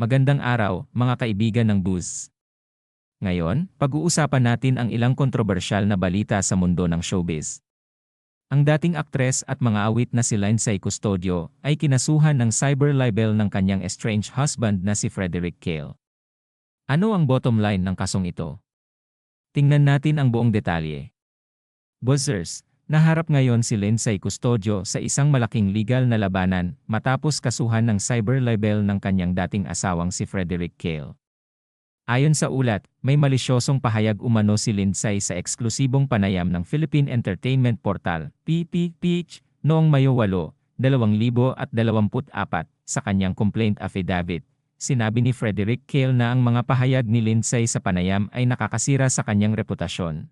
Magandang araw, mga kaibigan ng Buzz. Ngayon, pag-uusapan natin ang ilang kontrobersyal na balita sa mundo ng showbiz. Ang dating aktres at mga awit na si Lindsay Custodio ay kinasuhan ng cyber libel ng kanyang estranged husband na si Frederick Cale. Ano ang bottom line ng kasong ito? Tingnan natin ang buong detalye. Buzzers, naharap ngayon si Lindsay Custodio sa isang malaking legal na labanan matapos kasuhan ng cyber libel ng kanyang dating asawang si Frederick Cale. Ayon sa ulat, may malisyosong pahayag umano si Lindsay sa eksklusibong panayam ng Philippine Entertainment Portal, PPPH, noong Mayo 8, 2024 sa kanyang complaint affidavit. Sinabi ni Frederick Cale na ang mga pahayag ni Lindsay sa panayam ay nakakasira sa kanyang reputasyon.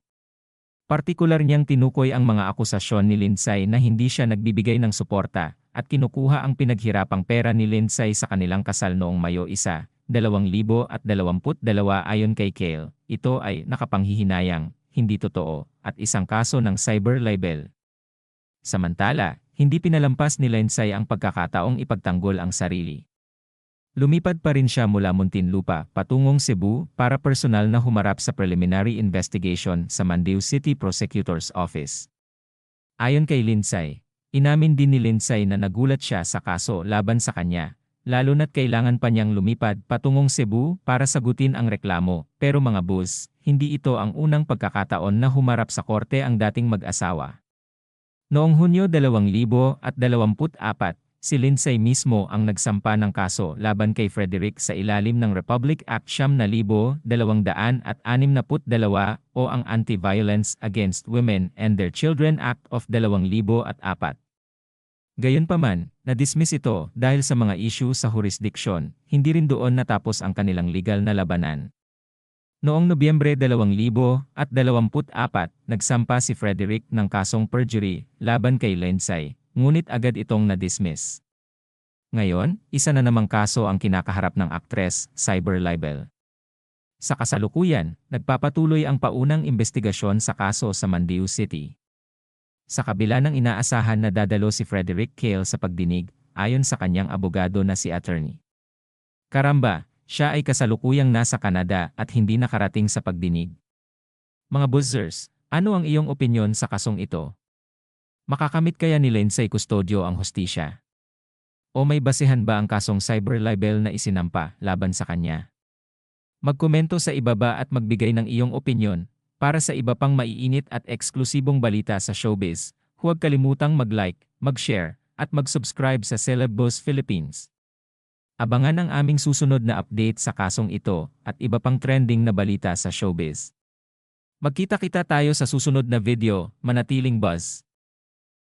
Partikular niyang tinukoy ang mga akusasyon ni Lindsay na hindi siya nagbibigay ng suporta at kinukuha ang pinaghirapang pera ni Lindsay sa kanilang kasal noong Mayo 1, 2022 ayon kay Kale, ito ay nakapanghihinayang, hindi totoo, at isang kaso ng cyber libel. Samantala, hindi pinalampas ni Lindsay ang pagkakataong ipagtanggol ang sarili. Lumipad pa rin siya mula Muntinlupa patungong Cebu para personal na humarap sa preliminary investigation sa Mandaue City Prosecutor's Office. Ayon kay Lindsay, inamin din ni Lindsay na nagulat siya sa kaso laban sa kanya lalo na't kailangan pa niyang lumipad patungong Cebu para sagutin ang reklamo. Pero mga boss, hindi ito ang unang pagkakataon na humarap sa korte ang dating mag-asawa. Noong Hunyo 2024, si Lindsay mismo ang nagsampa ng kaso laban kay Frederick sa ilalim ng Republic Act 262 o ang Anti-Violence Against Women and Their Children Act of 2004. Gayunpaman, na-dismiss ito dahil sa mga issue sa jurisdiction, hindi rin doon natapos ang kanilang legal na labanan. Noong Nobyembre 2024, nagsampa si Frederick ng kasong perjury laban kay Lindsay, ngunit agad itong na-dismiss. Ngayon, isa na namang kaso ang kinakaharap ng aktres, cyber libel. Sa kasalukuyan, nagpapatuloy ang paunang investigasyon sa kaso sa Mandaue City. Sa kabila ng inaasahan na dadalo si Frederick Cale sa pagdinig, ayon sa kanyang abogado na si attorney. Karamba, siya ay kasalukuyang nasa Canada at hindi nakarating sa pagdinig. Mga buzzers, ano ang iyong opinyon sa kasong ito? Makakamit kaya ni Lindsay Custodio ang hostisya? O may basehan ba ang kasong cyber libel na isinampa laban sa kanya? Magkomento sa ibaba at magbigay ng iyong opinyon para sa iba pang maiinit at eksklusibong balita sa showbiz, huwag kalimutang mag-like, mag-share, at mag-subscribe sa Celeb Boss Philippines. Abangan ang aming susunod na update sa kasong ito at iba pang trending na balita sa showbiz. Magkita-kita tayo sa susunod na video, manatiling buzz.